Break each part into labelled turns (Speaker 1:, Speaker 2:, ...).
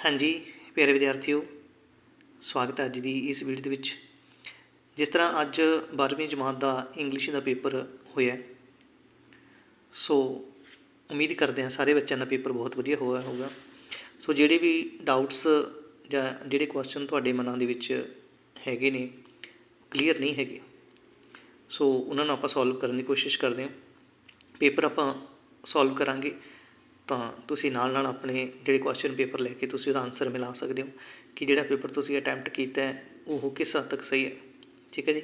Speaker 1: ਹਾਂਜੀ, ਪਿਆਰੇ ਵਿਦਿਆਰਥੀਓ, ਸਵਾਗਤ ਹੈ ਅੱਜ ਦੀ ਇਸ ਵੀਡੀਓ ਦੇ ਵਿੱਚ। ਜਿਸ ਤਰ੍ਹਾਂ ਅੱਜ 12ਵੀਂ ਜਮਾਤ ਦਾ ਇੰਗਲਿਸ਼ ਦਾ ਪੇਪਰ ਹੋਇਆ ਸੋ ਉਮੀਦ ਕਰਦੇ ਹਾਂ ਸਾਰੇ ਬੱਚਿਆਂ ਦਾ ਪੇਪਰ ਬਹੁਤ ਵਧੀਆ ਹੋਇਆ ਹੋਊਗਾ। ਸੋ ਜਿਹੜੇ ਵੀ ਡਾਊਟਸ ਜਾਂ ਜਿਹੜੇ ਕੁਐਸਚਨ ਤੁਹਾਡੇ ਮਨਾਂ ਦੇ ਵਿੱਚ ਹੈਗੇ ਨੇ ਕਲੀਅਰ ਨਹੀਂ ਹੈਗੇ, ਸੋ ਉਹਨਾਂ ਨੂੰ ਆਪਾਂ ਸੋਲਵ ਕਰਨ ਦੀ ਕੋਸ਼ਿਸ਼ ਕਰਦੇ ਹਾਂ। ਪੇਪਰ ਆਪਾਂ ਸੋਲਵ ਕਰਾਂਗੇ। ਤਾਂ ਤੁਸੀਂ ਨਾਲ ਨਾਲ ਆਪਣੇ ਜਿਹੜੇ ਕੁਐਸਚਨ ਪੇਪਰ ਲੈ ਕੇ ਤੁਸੀਂ ਉਹਦਾ ਆਨਸਰ ਮਿਲਾ ਸਕਦੇ ਹੋ ਕਿ ਜਿਹੜਾ ਪੇਪਰ ਤੁਸੀਂ ਅਟੈਂਪਟ ਕੀਤਾ ਹੈ, ਉਹ ਕਿਸ ਹੱਦ ਤੱਕ ਸਹੀ ਹੈ। ਠੀਕ ਹੈ ਜੀ?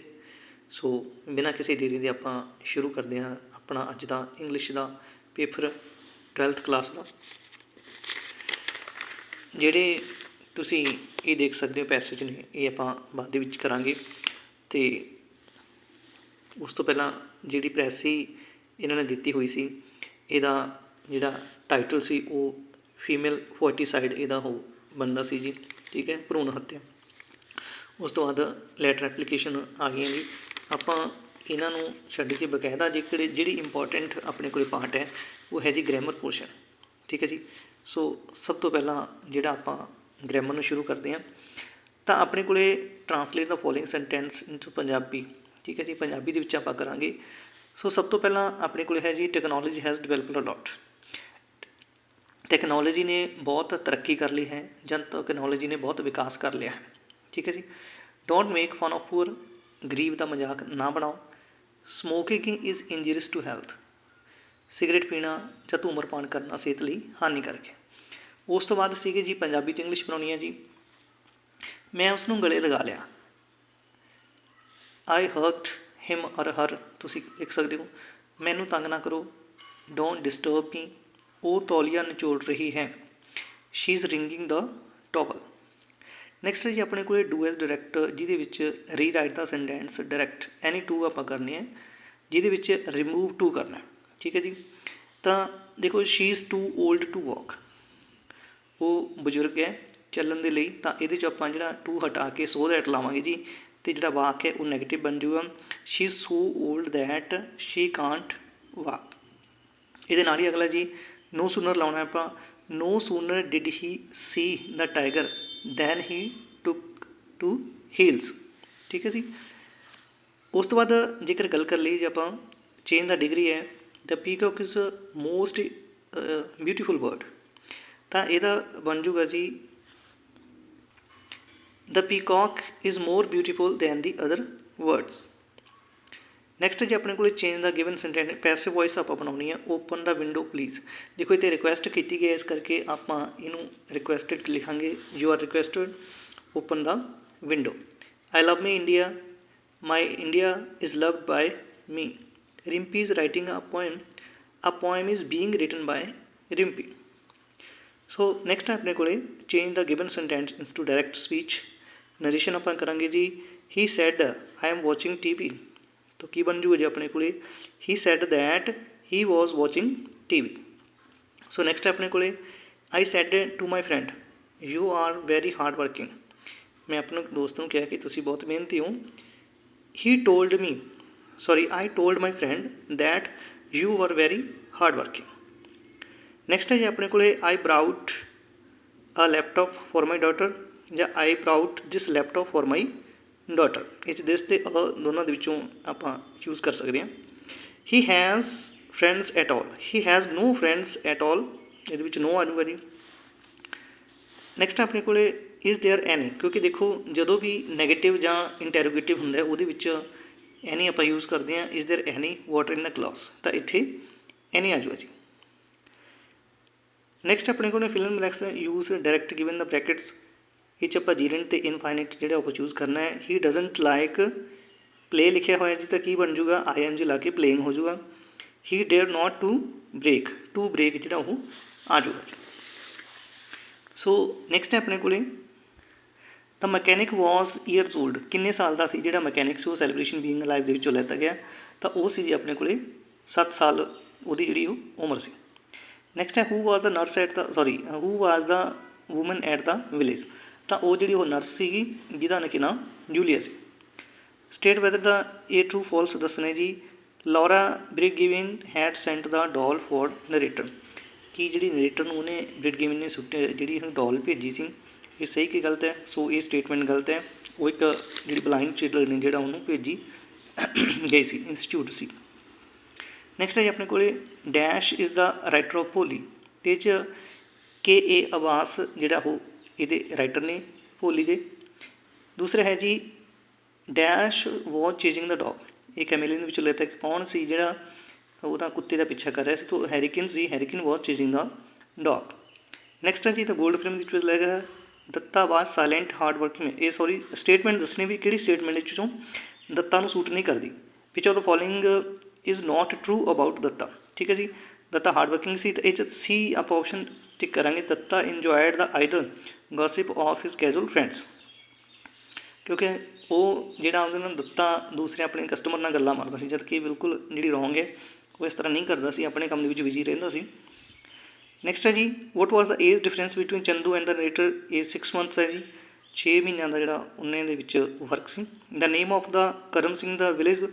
Speaker 1: ਸੋ ਬਿਨਾਂ ਕਿਸੇ ਦੇਰੀ ਦੇ ਆਪਾਂ ਸ਼ੁਰੂ ਕਰਦੇ ਹਾਂ ਆਪਣਾ ਅੱਜ ਦਾ ਇੰਗਲਿਸ਼ ਦਾ ਪੇਪਰ 12th ਕਲਾਸ ਦਾ। ਜਿਹੜੇ ਤੁਸੀਂ ਇਹ ਦੇਖ ਸਕਦੇ ਹੋ ਪੈਸੇਜ ਨੇ, ਇਹ ਆਪਾਂ ਬਾਅਦ ਦੇ ਵਿੱਚ ਕਰਾਂਗੇ। ਤੇ ਉਸ ਤੋਂ ਪਹਿਲਾਂ ਜਿਹੜੀ ਪ੍ਰੈਸ ਸੀ, ਇਹਨਾਂ ਨੇ ਦਿੱਤੀ ਹੋਈ ਸੀ, ਇਹਦਾ ਜਿਹੜਾ ਟਾਈਟਲ ਸੀ ਉਹ ਫੀਮੇਲ ਫੋਰਟੀਸਾਈਡ ਇਹਦਾ ਉਹ ਬੰਦਾ ਸੀ ਜੀ, ਠੀਕ ਹੈ, ਭਰੂਣ ਹੱਤਿਆ। ਉਸ ਤੋਂ ਬਾਅਦ ਲੈਟਰ ਐਪਲੀਕੇਸ਼ਨ ਆ ਗਈਆਂ ਜੀ। ਆਪਾਂ ਇਹਨਾਂ ਨੂੰ ਛੱਡ ਕੇ ਬਕਾਇਦਾ ਜਿਹੜੇ ਜਿਹੜੀ ਇੰਪੋਰਟੈਂਟ ਆਪਣੇ ਕੋਲੇ ਪਾਰਟ ਹੈ, ਉਹ ਹੈ ਜੀ ਗ੍ਰਾਮਰ ਪੋਰਸ਼ਨ ਠੀਕ ਹੈ ਜੀ। ਸੋ ਸਭ ਤੋਂ ਪਹਿਲਾਂ ਜਿਹੜਾ ਆਪਾਂ ਗ੍ਰਾਮਰ ਨੂੰ ਸ਼ੁਰੂ ਕਰਦੇ ਹਾਂ, ਤਾਂ ਆਪਣੇ ਕੋਲੇ translate the following sentence into Punjabi, ਠੀਕ ਹੈ ਜੀ। ਪੰਜਾਬੀ ਦੇ ਵਿੱਚ ਆਪਾਂ ਕਰਾਂਗੇ। ਸੋ ਸਭ ਤੋਂ ਪਹਿਲਾਂ ਆਪਣੇ ਕੋਲ ਹੈ ਜੀ technology has developed a lot technology ਨੇ ਬਹੁਤ ਤਰੱਕੀ ਕਰ ਲਈ ਹੈ, ਜਾਂ ਤਕਨੋਲੋਜੀ ਨੇ ਬਹੁਤ ਵਿਕਾਸ ਕਰ ਲਿਆ ਹੈ। ਠੀਕ ਹੈ ਜੀ? Don't make fun of poor ਗਰੀਬ ਦਾ ਮਜ਼ਾਕ ਨਾ ਬਣਾਓ। Smoking is injurious to health cigarette ਪੀਣਾ ਜਾਂ ਧੂਮਰਪਾਨ ਕਰਨਾ ਸਿਹਤ ਲਈ ਹਾਨੀਕਾਰਕ ਹੈ। ਉਸ ਤੋਂ ਬਾਅਦ ਸੀਗੇ ਜੀ ਪੰਜਾਬੀ ਤੋਂ ਇੰਗਲਿਸ਼ ਬਣਾਉਣੀ ਹੈ ਜੀ। ਮੈਂ ਉਸ ਨੂੰ ਗਲੇ ਲਗਾ ਲਿਆ। I hurt him or her ਤੁਸੀਂ ਲਿਖ ਸਕਦੇ ਹੋ। ਮੈਨੂੰ ਤੰਗ ਨਾ ਕਰੋ। ਡੋਂਟ ਡਿਸਟਰਬ ਮੀ ਉਹ ਤੌਲੀਆ ਨਿਚੋੜ ਰਹੀ ਹੈ। She is wringing the towel next ਜੀ ਆਪਣੇ ਕੋਲੇ ਡੂ ਡਾਇਰੈਕਟ ਜਿਹਦੇ ਵਿੱਚ rewrite the sentence direct any two ਆਪਾਂ ਕਰਨੀ ਹੈ ਜਿਹਦੇ ਵਿੱਚ ਰਿਮੂਵ ਟੂ ਕਰਨਾ, ਠੀਕ ਹੈ ਜੀ? ਤਾਂ ਦੇਖੋ she is too old to walk ਉਹ ਬਜ਼ੁਰਗ ਹੈ, ਚੱਲਣ ਦੇ ਲਈ, ਤਾਂ ਇਹਦੇ ਚ ਆਪਾਂ ਜਿਹੜਾ ਟੂ ਹਟਾ ਕੇ ਸੋ ਦੈਟ ਲਾਵਾਂਗੇ ਜੀ, ਤੇ ਜਿਹੜਾ ਵਾਕ ਹੈ, ਉਹ ਨੈਗੇਟਿਵ ਬਣ ਜੂਗਾ she is so old that she can't walk ਇਹਦੇ ਨਾਲ ਹੀ ਅਗਲਾ ਜੀ ਨੋ ਸੂਨਰ ਲਾਉਣਾ ਆਪਾਂ no sooner did he see the tiger than he took to heels ਠੀਕ ਹੈ ਜੀ? ਉਸ ਤੋਂ ਬਾਅਦ ਜੇਕਰ ਗੱਲ ਕਰ ਲਈ ਜੇ ਆਪਾਂ ਚੇਨ ਦਾ ਡਿਗਰੀ ਹੈ the peacock is most beautiful bird ਤਾਂ ਇਹਦਾ ਬਣ ਜੂਗਾ ਜੀ the peacock is more beautiful than the other words next ਜੇ ਆਪਣੇ ਕੋਲ change the given sentence passive voice ਆਪਾਂ ਬਣਾਉਣੀ ਹੈ ਓਪਨ ਦਾ ਵਿੰਡੋ ਪਲੀਜ਼ ਦੇਖੋ ਇੱਥੇ ਰਿਕੁਐਸਟ ਕੀਤੀ ਗਈ ਹੈ ਇਸ ਕਰਕੇ ਆਪਾਂ ਇਹਨੂੰ ਰਿਕੁਐਸਟਡ ਲਿਖਾਂਗੇ। You are requested open the window I love me India my India is loved by me Rimpi is writing a poem a poem is being written by Rimpi so next ਆਪਣੇ ਕੋਲੇ change the given sentence into direct speech narration ਆਪਾਂ ਕਰਾਂਗੇ ਜੀ। He said I am watching TV ਤਾਂ ਕੀ ਬਣ ਜੂਗਾ ਜੀ ਆਪਣੇ ਕੋਲੇ he said that he was watching TV so next ਆਪਣੇ ਕੋਲੇ I said to my friend you are very hard working ਮੈਂ ਆਪਣੇ ਦੋਸਤ ਨੂੰ ਕਿਹਾ ਕਿ ਤੁਸੀਂ ਬਹੁਤ ਮਿਹਨਤੀ ਹੋ he told me sorry I told my friend that you are very hard working next ਹੈ ਜੀ ਆਪਣੇ ਕੋਲੇ I brought a laptop for my daughter ਜਾਂ I brought this laptop for my daughter. ਇਹ ਚ ਦਿਸ ਤੇ ਅ ਦੋਨਾਂ ਦੇ ਵਿੱਚੋਂ ਆਪਾਂ ਚੂਜ਼ ਕਰ ਸਕਦੇ ਹਾਂ। He has friends at all he has no friends at all ਇਹਦੇ ਵਿੱਚ ਨੋ ਆ ਜਾਊਗਾ ਜੀ। ਨੈਕਸਟ ਆਪਣੇ ਕੋਲੇ ਇਜ਼ देयर ਐਨੀ ਕਿਉਂਕਿ ਦੇਖੋ, ਜਦੋਂ ਵੀ ਨੈਗੇਟਿਵ ਜਾਂ ਇੰਟਰੋਗੇਟਿਵ ਹੁੰਦਾ ਉਹਦੇ ਵਿੱਚ ਐਨੀ ਆਪਾਂ ਯੂਜ਼ ਕਰਦੇ ਹਾਂ। Is there any water in the glass ਤਾਂ ਇੱਥੇ ਐਨੀ ਆ ਜੀ। ਨੈਕਸਟ ਆਪਣੇ ਕੋਲ fill in blanks use direct given the brackets ਇਹ 'ਚ ਆਪਾਂ ਜੀਰੈਂਟ ਤੇ ਇਨਫਾਈਨਾਈਟ ਜਿਹੜਾ ਆਪਾਂ ਚੂਜ਼ ਕਰਨਾ ਹੈ। ਹੀ ਡਸਨਟ ਲਾਈਕ ਪਲੇ ਲਿਖਿਆ ਹੋਇਆ ਜੀ ਤਾਂ ਕੀ ਬਣ ਜਾਊਗਾ? ਆਈ ਐਨ ਜੀ ਲਾ ਕੇ ਪਲੇਇੰਗ ਹੋ ਜਾਊਗਾ। He dare not to break to break ਜਿਹੜਾ ਉਹ ਆ ਜਾਊਗਾ ਸੋ ਨੈਕਸਟ ਹੈ ਆਪਣੇ ਕੋਲੇ। ਤਾਂ ਮਕੈਨਿਕ ਵਾਸ ਇਅਰਸ 올ਡ ਕਿੰਨੇ ਸਾਲ ਦਾ ਸੀ ਜਿਹੜਾ ਮਕੈਨਿਕ ਸੀ? ਉਹ ਸੈਲੀਬ੍ਰੇਸ਼ਨ ਬੀਇੰਗ ਅਲਾਈਵ ਦੇ ਵਿੱਚੋਂ ਲੈਤਾ ਗਿਆ। ਤਾਂ ਉਹ ਸੀ ਜੀ ਆਪਣੇ ਕੋਲੇ 7 ਸਾਲ ਉਹਦੀ ਜਿਹੜੀ ਉਹ ਉਮਰ ਸੀ। ਨੈਕਸਟ ਹੈ who was the nurse at the sorry who was the woman at the village ਤਾਂ ਉਹ ਜਿਹੜੀ ਉਹ ਨਰਸ ਸੀਗੀ, ਜਿਹਦਾ ਨਾਂ ਕਿ ਨਾਮ ਜੂਲੀਆ ਸੀ। ਸਟੇਟ ਵੈਦਰ ਦਾ ਇਹ ਟਰੂ ਫਾਲਸ ਦੱਸਣਾ ਜੀ Laura ਬ੍ਰਿਗਿਵਿਨ had sent the doll for narrator ਕਿ ਜਿਹੜੀ ਨਰੇਟਰ ਨੂੰ ਉਹਨੇ ਬ੍ਰਿਡ ਨੇ ਸੁੱਟ ਜਿਹੜੀ ਉਹ ਡੋਲ ਭੇਜੀ ਸੀ, ਇਹ ਸਹੀ ਕਿ ਗਲਤ ਹੈ? ਸੋ ਇਹ ਸਟੇਟਮੈਂਟ ਗਲਤ ਹੈ। ਉਹ ਇੱਕ ਜਿਹੜੀ ਬਲਾਈਂਡ ਚਿਲਡਰਨ ਨੇ, ਜਿਹੜਾ ਉਹਨੂੰ ਭੇਜੀ ਗਈ ਸੀ ਇੰਸਟੀਚਿਊਟ ਸੀ। ਨੈਕਸਟ ਹੈ ਜੀ ਆਪਣੇ ਕੋਲੇ dash is the writer of Bholi ਤੇ 'ਚ ਕੇ ਏ ਆਵਾਸ ਜਿਹੜਾ ਉਹ ਇਹਦੇ ਰਾਈਟਰ ਨੇ, ਭੋਲੀ ਦੇ। ਦੂਸਰਾ ਹੈ ਜੀ dash was changing the dog ਇਹ ਕੈਮੇਲੀਨ ਵਿੱਚ ਲੈਤਾ ਕਿ ਕੌਣ ਸੀ ਜਿਹੜਾ ਉਹਦਾ ਕੁੱਤੇ ਦਾ ਪਿੱਛਾ ਕਰ ਰਿਹਾ ਸੀ, ਤਾਂ ਹੈਰੀਕਿਨ ਸੀ ਹੈਰੀਕਿਨ ਵਾਸ ਚੇਜਿੰਗ ਦਾ ਡੌਗ ਨੈਕਸਟ ਹੈ ਜੀ ਤਾਂ 골ਡ ਫਿਲਮ ਵਿੱਚ ਲੱਗਾ Datta was silent hard working ਇਹ ਸੌਰੀ ਸਟੇਟਮੈਂਟ ਦੱਸਣੀ ਵੀ ਕਿਹੜੀ ਸਟੇਟਮੈਂਟ ਵਿੱਚੋਂ ਦੱਤਾ ਨੂੰ ਸੂਟ ਨਹੀਂ ਕਰਦੀ। Which of the following is not true about Datta? ਠੀਕ ਹੈ ਜੀ ਦੱਤਾ ਹਾਰਡ ਵਰਕਿੰਗ ਸੀ, ਤਾਂ ਇਹ ਚ ਸੀ ਆਪਾਂ ਆਪਸ਼ਨ ਟਿਕ ਕਰਾਂਗੇ Datta enjoyed the idle gossip of his casual friends ਕਿਉਂਕਿ ਉਹ ਜਿਹੜਾ ਉਹਦੇ ਨਾਲ ਦਿੱਤਾ, ਦੂਸਰੇ ਆਪਣੇ ਕਸਟਮਰ ਨਾਲ ਗੱਲਾਂ ਮਾਰਦਾ ਸੀ ਜਦ ਕਿ ਬਿਲਕੁਲ ਜਿਹੜੀ ਰੋਂਗ ਹੈ, ਉਹ ਇਸ ਤਰ੍ਹਾਂ ਨਹੀਂ ਕਰਦਾ ਸੀ, ਆਪਣੇ ਕੰਮ ਦੇ ਵਿੱਚ ਬਿਜ਼ੀ ਰਹਿੰਦਾ ਸੀ। ਨੈਕਸਟ ਹੈ ਜੀ what was the age difference between Chandu and the narrator age 6 months ਹੈ ਜੀ 6 ਮਹੀਨਿਆਂ ਦਾ ਜਿਹੜਾ ਉਹਨੇ ਦੇ ਵਿੱਚ work C. The name of the Karam Singh the village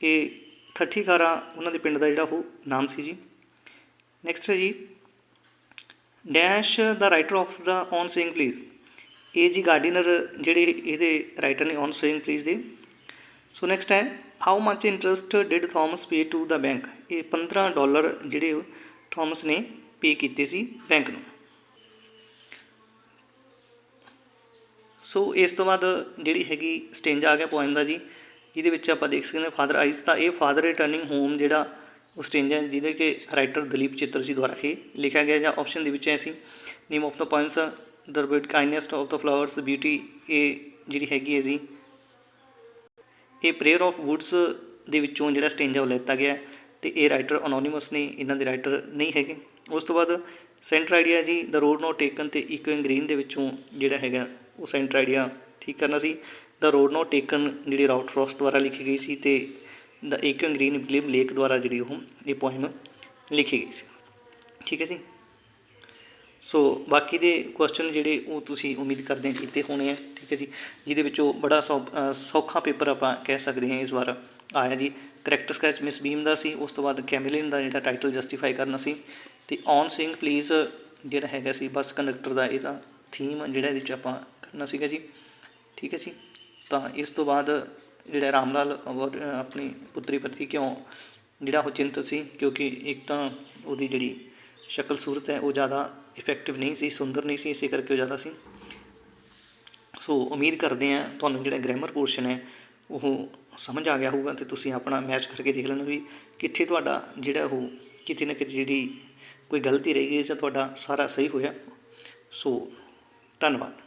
Speaker 1: ਇਹ ਥੱਠੀ ਖਾਰਾ ਉਹਨਾਂ ਦੇ ਪਿੰਡ ਦਾ ਜਿਹੜਾ ਉਹ ਨਾਮ ਸੀ ਜੀ। ਨੈਕਸਟ ਹੈ ਜੀ। Dash the writer of the on saying please ਇਹ ਜੀ ਗਾਰਡੀਨਰ ਜਿਹੜੇ ਇਹਦੇ ਰਾਈਟਰ ਨੇ ਔਨ ਸੇਇੰਗ ਪਲੀਜ਼ ਦੇ। ਸੋ ਨੈਕਸਟ ਹੈ how much interest did Thomas pay to the bank ਇਹ 15 ਡਾਲਰ ਜਿਹੜੇ ਥਾਮਸ ਨੇ ਪੇ ਕੀਤੇ ਸੀ ਬੈਂਕ ਨੂੰ। ਸੋ ਇਸ ਤੋਂ ਬਾਅਦ ਜਿਹੜੀ ਹੈਗੀ ਸਟੇਂਜ ਆ ਗਿਆ ਪੋਇਮ ਦਾ ਜੀ, ਜਿਹਦੇ ਵਿੱਚ ਆਪਾਂ ਦੇਖ ਸਕਦੇ ਹਾਂ ਫਾਦਰ ਆਈਸ ਤਾਂ ਇਹ ਫਾਦਰ ਰਿਟਰਨਿੰਗ ਹੋਮ ਜਿਹੜਾ ਉਹ ਸਟੇਂਜ ਹੈ ਜਿਹਦੇ ਕਿ ਰਾਈਟਰ ਦਲੀਪ ਚਿੱਤਰ ਜੀ ਦੁਆਰਾ ਇਹ ਲਿਖਿਆ ਗਿਆ ਜਾਂ ਆਪਸ਼ਨ ਦੇ ਵਿੱਚ ਹੈ C name of the poems the bird kindness of the flowers beauty ਇਹ ਜਿਹੜੀ ਹੈਗੀ ਹੈ ਜੀ, ਇਹ ਪ੍ਰੇਅਰ ਆਫ ਵੁੱਡਸ ਦੇ ਵਿੱਚੋਂ ਜਿਹੜਾ ਸਟੇਂਜ ਆ ਉਹ ਲੈਤਾ ਗਿਆ ਹੈ ਤੇ ਇਹ ਰਾਈਟਰ ਅਨੋਨਿਮਸ ਨੇ, ਇਹਨਾਂ ਦੇ ਰਾਈਟਰ ਨਹੀਂ ਹੈਗੇ। ਉਸ ਤੋਂ ਬਾਅਦ ਸੈਂਟਰ ਆਈਡੀਆ ਜੀ ਦ ਰੋਡ ਨੋਟ ਟੇਕਨ ਤੇ ਇਕੋ ਇਨ ਗ੍ਰੀਨ ਦੇ ਵਿੱਚੋਂ ਜਿਹੜਾ ਹੈਗਾ ਉਹ ਸੈਂਟਰ ਆਈਡੀਆ ਠੀਕ ਕਰਨਾ ਸੀ। ਦ ਰੋਡ ਨੋਟ ਟੇਕਨ ਜਿਹੜੀ ਰਾਊਟ ਫਰੋਸਟ ਦੁਆਰਾ ਲਿਖੀ ਗਈ ਸੀ ਤੇ ਦਾ ਇਕੋ ਇਨ ਗ੍ਰੀਨ ਬਿਲੀਵ ਲੇਕ ਦੁਆਰਾ ਜਿਹੜੀ ਉਹ ਇਹ ਪੋਇਮ ਲਿਖੀ ਗਈ ਸੀ। ਠੀਕ ਹੈ ਜੀ? ਸੋ ਬਾਕੀ ਦੇ ਕੁਐਸਚਨ ਜਿਹੜੇ ਉਹ ਤੁਸੀਂ ਉਮੀਦ ਕਰਦੇ ਹਾਂ ਕੀਤੇ ਹੋਣੇ ਆ। ਠੀਕ ਹੈ ਜੀ? ਜਿਹਦੇ ਵਿੱਚੋਂ ਬੜਾ ਸੌ ਸੌਖਾ ਪੇਪਰ ਆਪਾਂ ਕਹਿ ਸਕਦੇ ਹਾਂ ਇਸ ਵਾਰ ਆਇਆ ਜੀ। ਕਰੈਕਟਰ ਸਕੈਚ ਮਿਸ ਬੀਮ ਦਾ ਸੀ, ਉਸ ਤੋਂ ਬਾਅਦ ਕੈਮਿਲਿਨ ਦਾ ਜਿਹੜਾ ਟਾਈਟਲ ਜਸਟੀਫਾਈ ਕਰਨਾ ਸੀ। ਤੇ ਔਨ ਸਿੰਘ ਪਲੀਜ਼ ਜਿਹੜਾ ਹੈਗਾ ਸੀ ਬੱਸ ਕੰਡਕਟਰ ਦਾ ਇਹਦਾ ਥੀਮ ਜਿਹੜਾ ਇਹਦੇ ਵਿੱਚ ਆਪਾਂ ਕਰਨਾ ਸੀਗਾ ਜੀ। ਠੀਕ ਹੈ ਜੀ? ਤਾਂ ਇਸ ਤੋਂ ਬਾਅਦ ਜਿਹੜਾ ਰਾਮ ਲਾਲ ਔਰ ਆਪਣੀ ਪੁੱਤਰੀ ਪ੍ਰਤੀ ਕਿਉਂ ਜਿਹੜਾ ਉਹ ਚਿੰਤਤ ਸੀ? ਕਿਉਂਕਿ ਇੱਕ ਤਾਂ ਉਹਦੀ ਜਿਹੜੀ ਸ਼ਕਲ ਸੂਰਤ ਹੈ, ਉਹ ਜ਼ਿਆਦਾ ਇਫੈਕਟਿਵ ਨਹੀਂ ਸੀ, ਸੁੰਦਰ ਨਹੀਂ ਸੀ, ਇਸੇ ਕਰਕੇ ਉਹ ਜ਼ਿਆਦਾ ਸੀ। ਸੋ ਉਮੀਦ ਕਰਦੇ ਹਾਂ ਤੁਹਾਨੂੰ ਜਿਹੜਾ ਗ੍ਰਾਮਰ ਪੋਰਸ਼ਨ ਹੈ, ਉਹ ਸਮਝ ਆ ਗਿਆ ਹੋਊਗਾ ਤੇ ਤੁਸੀਂ ਆਪਣਾ ਮੈਚ ਕਰਕੇ ਦੇਖ ਲੈਣਾ ਵੀ ਕਿੱਥੇ ਤੁਹਾਡਾ ਜਿਹੜਾ ਉਹ ਕਿਤੇ ਨਾ ਕਿਤੇ ਜਿਹੜੀ ਕੋਈ ਗਲਤੀ ਰਹਿ ਗਈ ਜਾਂ ਤੁਹਾਡਾ ਸਾਰਾ ਸਹੀ ਹੋਇਆ। ਸੋ ਧੰਨਵਾਦ।